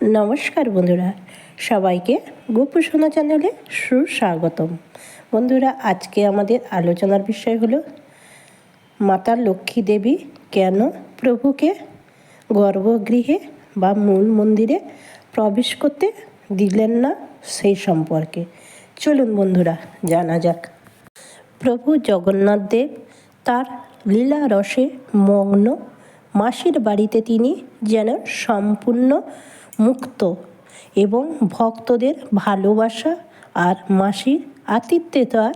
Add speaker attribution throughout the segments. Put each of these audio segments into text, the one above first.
Speaker 1: নমস্কার বন্ধুরা, সবাইকে গোপুসোনা চ্যানেলে সুস্বাগতম। বন্ধুরা, আজকে আমাদের আলোচনার বিষয় হলো, মাতা লক্ষ্মী দেবী কেন প্রভুকে গর্ভগৃহে বা মূল মন্দিরে প্রবেশ করতে দিলেন না সেই সম্পর্কে? চলুন বন্ধুরা, জানা যাক। প্রভু জগন্নাথ দেব তার লীলা রসে মগ্ন মাসির বাড়িতে তিনি যেন সম্পূর্ণ মুক্ত এবং ভক্তদের ভালোবাসা আর মাসির আতিথ্যে তার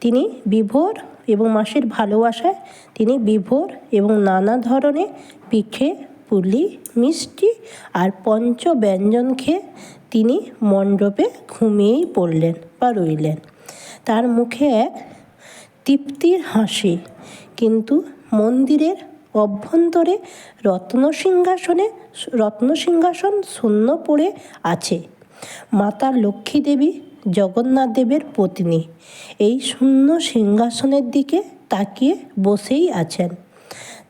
Speaker 1: তিনি বিভোর এবং মাসির ভালোবাসায় তিনি বিভোর এবং নানা ধরনের পিঠে, পুলি, মিষ্টি আর পঞ্চ ব্যঞ্জন খেয়ে তিনি মণ্ডপে ঘুমিয়েই পড়লেন বা রইলেন। তার মুখে এক তৃপ্তির হাসি, কিন্তু মন্দিরের অভ্যন্তরে রত্নসিংহাসনে রত্নসিংহাসন শূন্য পড়ে আছে। মাতা লক্ষ্মী দেবী জগন্নাথ দেবের পত্নী এই শূন্য সিংহাসনের দিকে তাকিয়ে বসেই আছেন।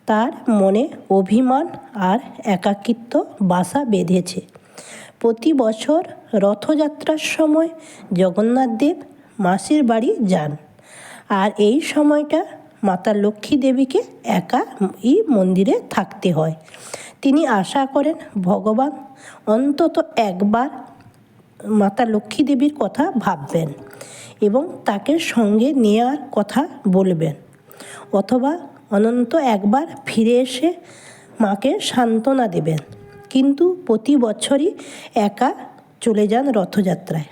Speaker 1: তার মনে অভিমান আর একাকিত্ব বাসা বেঁধেছে। প্রতি বছর রথযাত্রার সময় জগন্নাথ দেব মাসির বাড়ি যান। আর এই সময়টা মাতা লক্ষ্মী দেবীকে একা এই মন্দিরে থাকতে হয়। তিনি আশা করেন, ভগবান অন্তত একবার মাতা লক্ষ্মী দেবীর কথা ভাববেন এবং তাকে সঙ্গে নেওয়ার কথা বলবেন। অথবা অনন্ত একবার ফিরে এসে মাকে সান্ত্বনা দেবেন। কিন্তু প্রতি বছরই একা চলে যান রথযাত্রায়।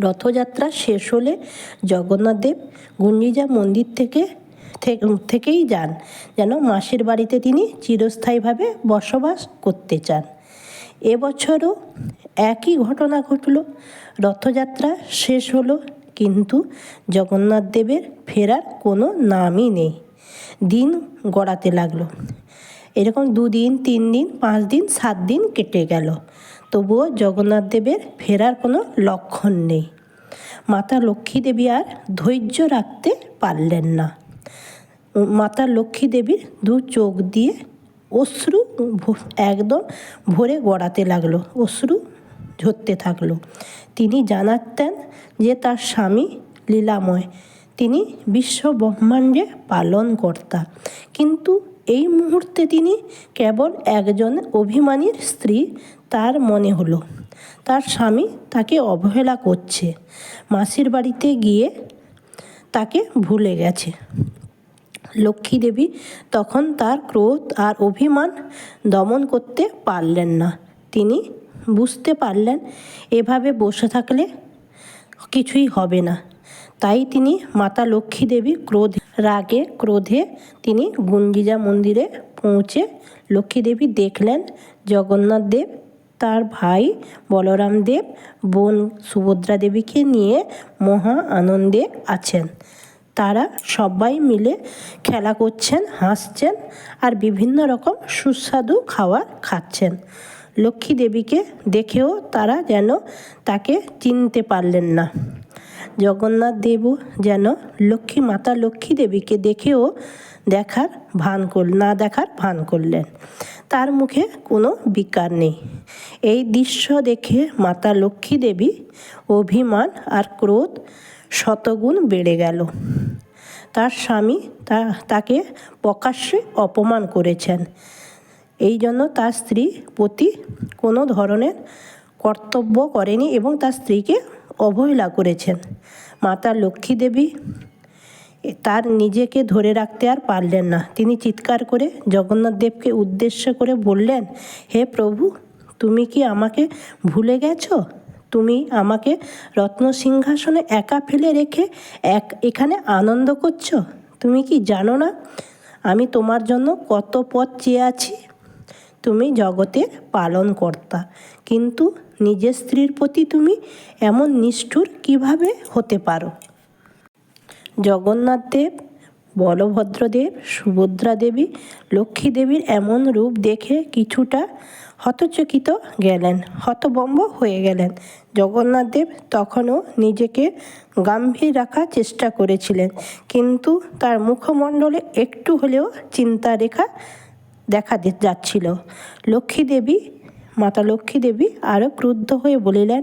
Speaker 1: রথযাত্রা শেষ হলে জগন্নাথদেব গুঞ্জিজা মন্দির থেকে থেকেই যান, যেন মাসির বাড়িতে তিনি চিরস্থায়ীভাবে বসবাস করতে চান। এবছরও একই ঘটনা ঘটল। রথযাত্রা শেষ হলো, কিন্তু জগন্নাথ দেবের ফেরার কোনো নামই নেই। দিন গড়াতে লাগল। এরকম দুদিন তিন দিন পাঁচ দিন সাত দিন কেটে গেল। তবুও জগন্নাথ দেবের ফেরার কোনো লক্ষণ নেই। মাতা লক্ষ্মী দেবী আর ধৈর্য রাখতে পারলেন না। মাতা লক্ষ্মী দেবীর দু চোখ দিয়ে অশ্রু একদম ভরে গড়াতে লাগল, অশ্রু ঝরতে থাকল। তিনি জানাতেন যে তার স্বামী লীলাময়। তিনি বিশ্ব ব্রহ্মাণ্ডে পালন কর্তা। কিন্তু এই মুহূর্তে তিনি কেবল একজন অভিমানীর স্ত্রী তার মনে হলো। তার স্বামী তাকে অবহেলা করছে। মাসির বাড়িতে গিয়ে তাকে ভুলে গেছে। লক্ষ্মী দেবী, তখন তার ক্রোধ আর অভিমান দমন করতে পারলেন না। তিনি বুঝতে পারলেন, এভাবে বসে থাকলে কিছুই হবে না। তাই তিনি মাতা লক্ষ্মী দেবী ক্রোধ, রাগে ক্রোধে তিনি গুঞ্জিজা মন্দিরে পৌঁছে লক্ষ্মী দেবী দেখলেন জগন্নাথ দেব, তার ভাই বলরাম দেব, বোন সুভদ্রা দেবীকে নিয়ে মহা আনন্দে আছেন। তারা সবাই মিলে খেলা করছেন, হাসছেন আর বিভিন্ন রকম সুস্বাদু খাবার খাচ্ছেন। লক্ষ্মী দেবীকে দেখেও তারা যেন তাকে চিনতে পারলেন না। জগন্নাথ দেবও যেন লক্ষ্মী মাতা লক্ষ্মী দেবীকে দেখেও দেখার ভান কর, না দেখার ভান করলেন। তার মুখে কোনো বিকার নেই। এই দৃশ্য দেখে মাতা লক্ষ্মী দেবী অভিমান আর ক্রোধ শতগুণ বেড়ে গেল। তার স্বামী তা, তাকে প্রকাশ্যে অপমান করেছেন। এই জন্য তার স্ত্রী প্রতি কোনো ধরনের কর্তব্য করেনি এবং তার স্ত্রীকে অবহেলা করেছেন। মাতা লক্ষ্মী দেবী তার নিজেকে ধরে রাখতে আর পারলেন না। তিনি চিৎকার করে জগন্নাথ দেবকে উদ্দেশ্য করে বললেন, হে প্রভু, তুমি কি আমাকে ভুলে গেছো? তুমি আমাকে রত্ন সিংহাসনে একা ফেলে রেখে এক এখানে আনন্দ করছ? তুমি কি জানো না? আমি তোমার জন্য কত পথ চেয়ে আছি। তুমি জগতের পালন কর্তা কিন্তু নিজের স্ত্রীর প্রতি তুমি এমন নিষ্ঠুর কীভাবে হতে পারো? জগন্নাথ দেব, বলভদ্রদেব, সুভদ্রা দেবী, লক্ষ্মী দেবীর এমন রূপ দেখে কিছুটা হতচকিত গেলেন হতবম্ব হয়ে গেলেন। জগন্নাথ দেব তখনও নিজেকে গাম্ভীর রাখার চেষ্টা করেছিলেন, কিন্তু তার মুখমণ্ডলে একটু হলেও চিন্তা রেখা দেখা যাচ্ছিল। লক্ষ্মী দেবী, মাতা লক্ষ্মী দেবী আরও ক্রুদ্ধ হয়ে বলিলেন,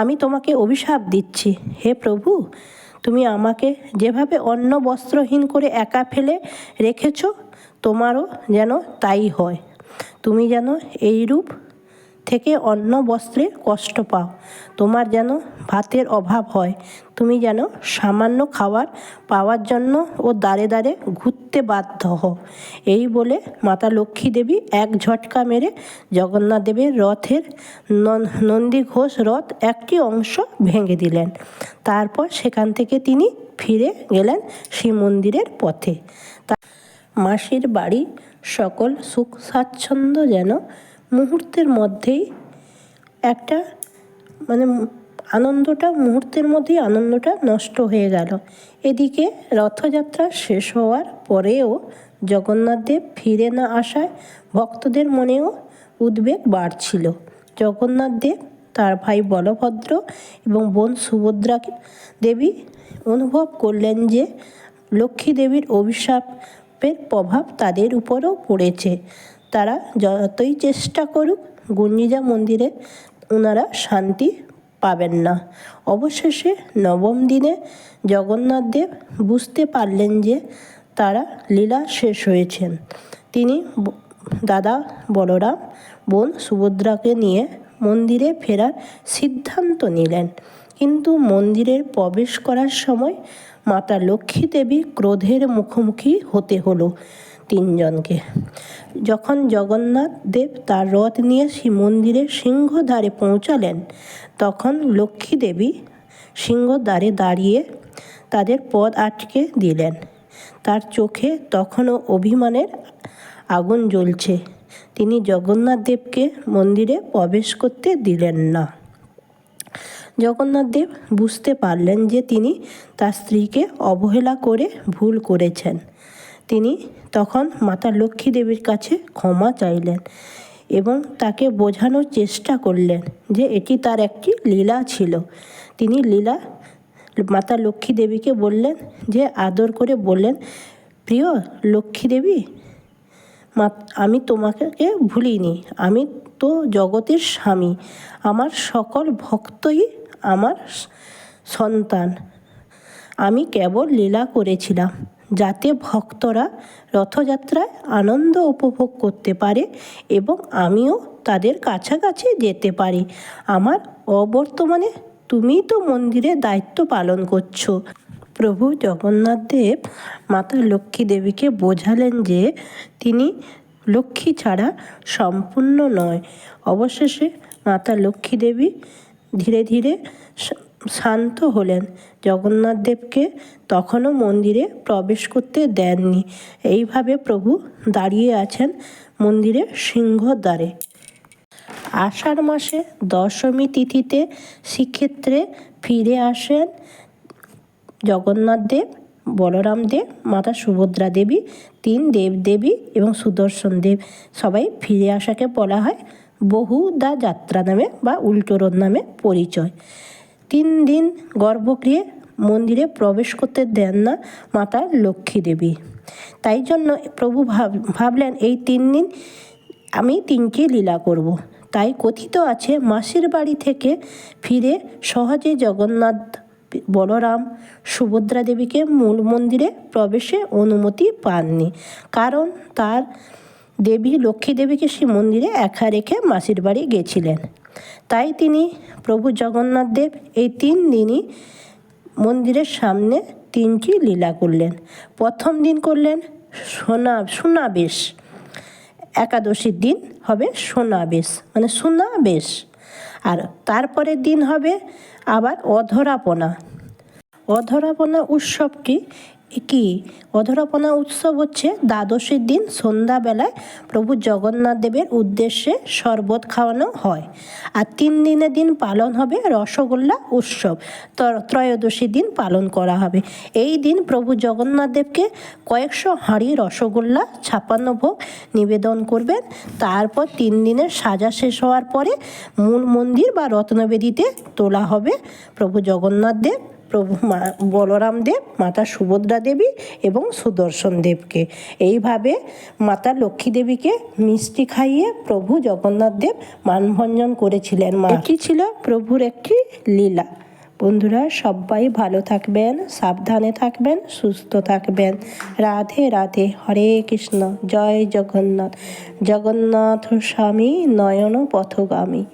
Speaker 1: আমি তোমাকে অভিশাপ দিচ্ছি। হে প্রভু, তুমি আমাকে যেভাবে অন্ন বস্ত্রহীন করে একা ফেলে রেখেছ, তোমারও যেন তাই হয়। তুমি যেন এইরূপ থেকে অন্য বস্ত্রে কষ্ট পাও। তোমার যেন ভাতের অভাব হয়। তুমি যেন সামান্য খাবার পাওয়ার জন্য ও দাঁড়ে দাঁড়ে ঘুরতে বাধ্য হও। এই বলে মাতা লক্ষ্মী দেবী এক ঝটকা মেরে জগন্নাথ দেবের রথের নন- নন্দী ঘোষ রথ একটি অংশ ভেঙে দিলেন। তারপর সেখান থেকে তিনি ফিরে গেলেন শ্রী মন্দিরের পথে। মাসির বাড়ি সকল সুখ স্বাচ্ছন্দ্য যেন মুহূর্তের মধ্যেই একটা মানে আনন্দটা, মুহূর্তের মধ্যেই আনন্দটা নষ্ট হয়ে গেল। এদিকে রথযাত্রা শেষ হওয়ার পরেও জগন্নাথদেব ফিরে না আসায় ভক্তদের মনেও উদ্বেগ বাড়ছিল। জগন্নাথদেব তার ভাই বলভদ্র এবং বোন সুভদ্রা দেবী অনুভব করলেন যে লক্ষ্মী দেবীর অভিশাপের প্রভাব তাদের উপরও পড়েছে। তারা যতই চেষ্টা করুক, গুঞ্জিজা মন্দিরে ওনারা শান্তি পাবেন না। অবশেষে নবম দিনে জগন্নাথ দেব বুঝতে পারলেন যে তারা লীলা শেষ হয়েছেন। তিনি দাদা বলরাম, বোন সুভদ্রাকে নিয়ে মন্দিরে ফেরার সিদ্ধান্ত নিলেন। কিন্তু মন্দিরের প্রবেশ করার সময় মাতা লক্ষ্মী দেবী ক্রোধের মুখোমুখি হতে হলো তিনজনকে। যখন জগন্নাথ দেব তার রথ নিয়ে শ্রী মন্দিরের সিংহদ্বারে পৌঁছালেন, তখন লক্ষ্মী দেবী সিংহদ্বারে দাঁড়িয়ে তাদের পদ আটকে দিলেন। তার চোখে তখনও অভিমানের আগুন জ্বলছে। তিনি জগন্নাথ দেবকে মন্দিরে প্রবেশ করতে দিলেন না। জগন্নাথ দেব বুঝতে পারলেন যে তিনি তার স্ত্রীকে অবহেলা করে ভুল করেছেন। তিনি তখন মাতা লক্ষ্মী দেবীর কাছে ক্ষমা চাইলেন এবং তাকে বোঝানোর চেষ্টা করলেন যে এটি তার একটি লীলা ছিল। তিনি লীলা মাতা লক্ষ্মী দেবীকে বললেন যে আদর করে বললেন, প্রিয় লক্ষ্মী দেবী, মা, আমি তোমাকে ভুলিনি। আমি তো জগতের স্বামী। আমার সকল ভক্তই আমার সন্তান। আমি কেবল লীলা করেছিলাম, যাতে ভক্তরা রথযাত্রায় আনন্দ উপভোগ করতে পারে এবং আমিও তাদের কাছাকাছি যেতে পারি। আমার অবর্তমানে তুমি তো মন্দিরে দায়িত্ব পালন করছ। প্রভু জগন্নাথ দেব মাতা লক্ষ্মী দেবীকে বোঝালেন যে তিনি লক্ষ্মী ছাড়া সম্পূর্ণ নয়। অবশেষে মাতা লক্ষ্মী দেবী ধীরে ধীরে শান্ত হলেন। জগন্নাথ দেবকে তখনও মন্দিরে প্রবেশ করতে দেননি। এইভাবে প্রভু দাঁড়িয়ে আছেন মন্দিরের সিংহদ্বারে। আষাঢ় মাসে দশমী তিথিতে শ্রীক্ষেত্রে ফিরে আসেন জগন্নাথ দেব, বলরাম দেব, মাতা সুভদ্রা দেবী, তিন দেব দেবী এবং সুদর্শন দেব। সবাই ফিরে আসাকে বলা হয় বহুদা যাত্রা নামে বা উল্টোরোদ নামে পরিচয়। তিন দিন গর্ভগৃহে মন্দিরে প্রবেশ করতে দেন না মাতা লক্ষ্মী দেবী তাই জন্য প্রভু ভাব, ভাবলেন, এই তিন দিন আমি তিনটি লীলা করব। তাই কথিত আছে, মাসির বাড়ি থেকে ফিরে সহজে জগন্নাথ বলরাম সুভদ্রা দেবীকে মূল মন্দিরে প্রবেশে অনুমতি পাননি। কারণ তার দেবী লক্ষ্মী দেবীকে সে মন্দিরে একা রেখে মাসির বাড়ি গেছিলেন। তাই তিনি প্রভু জগন্নাথ দেব এই তিন দিনই মন্দিরের সামনে তিনটি লীলা করলেন। প্রথম দিন করলেন সোনা, সোনাবেশ। একাদশীর দিন হবে সোনাবেশ মানে সোনাবেশ। আর তারপরের দিন হবে আবার অধরাপনা। অধরাপনা উৎসবটি কি? অধরাপনা উৎসব হচ্ছে দ্বাদশীর দিন, সন্ধ্যাবেলায় প্রভু জগন্নাথ দেবের উদ্দেশ্যে শরবত খাওয়ানো হয়। আর তিন দিনের দিন পালন হবে রসগোল্লা উৎসব। ত্র- ত্রয়োদশীর দিন পালন করা হবে। এই দিন প্রভু জগন্নাথ দেবকে কয়েকশো হাঁড়ি রসগোল্লা, ছাপান্ন ভোগ নিবেদন করবেন। তারপর তিন দিনের সাজা শেষ হওয়ার পরে মূল মন্দির বা রত্নবেদিতে তোলা হবে প্রভু জগন্নাথ দেব। প্রভু বলরাম দেব, মাতা সুভদ্রা দেবী এবং সুদর্শন দেবকে। এইভাবে মাতা লক্ষ্মী দেবীকে মিষ্টি খাইয়ে প্রভু জগন্নাথ দেব মানভঞ্জন করেছিলেন। মা এটি ছিল? প্রভুর একটি লীলা। বন্ধুরা, সবাই ভালো থাকবেন, সাবধানে থাকবেন, সুস্থ থাকবেন। রাধে রাধে, হরে কৃষ্ণ, জয় জগন্নাথ। জগন্নাথ স্বামী নয়ন পথগামী